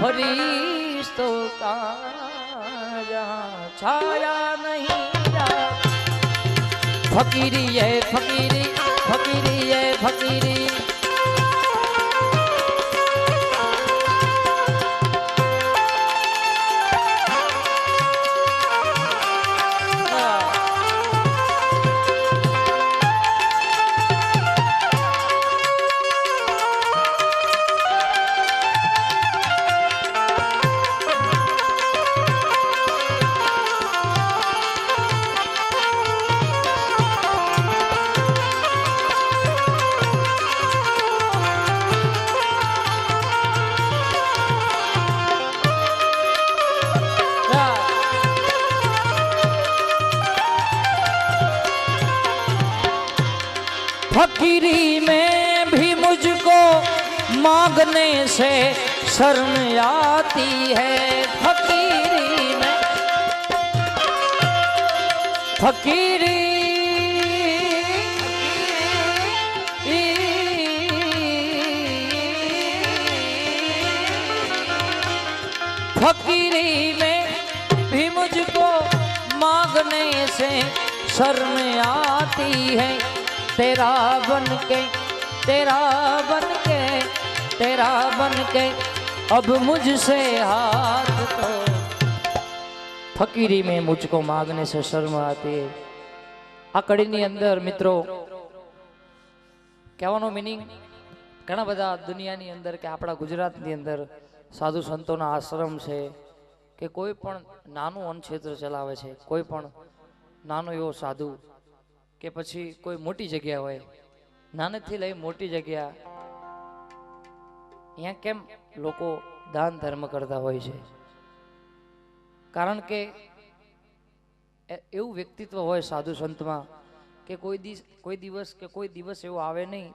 ફરી તો છાયા નહીં ફકીરી ફકીરી ફકીરી ફકીરી. फकीरी फकीरी है फकीरी फकीरी में भी मुझको मांगने से शर्म आती है फकीरी में फकीरी फकीरी में भी मुझको मांगने से शर्म आती है तेरा बन के, तेरा बन के, तेरा बन के, अब मुझसे हाथ तो फकीरी में मुझको मांगने से शर्म आती है। આ કડીની અંદર મિત્રો કહેવાનો મિનિંગ ઘણા બધા દુનિયાની અંદર કે આપણા ગુજરાતની અંદર સાધુ સંતોના આશ્રમ છે કે કોઈ પણ નાનું અનક્ષેત્ર ચલાવે છે કોઈ પણ નાનો એવો સાધુ કે પછી કોઈ મોટી જગ્યા હોય. નાનેથી લઈ મોટી જગ્યા. અહીંયા કેમ લોકો દાન ધર્મ કરતા હોય છે? કારણ કે એવું વ્યક્તિત્વ હોય સાધુ સંતમાં કે કોઈ દિવસ કોઈ દિવસ કે કોઈ દિવસ એવો આવે નહીં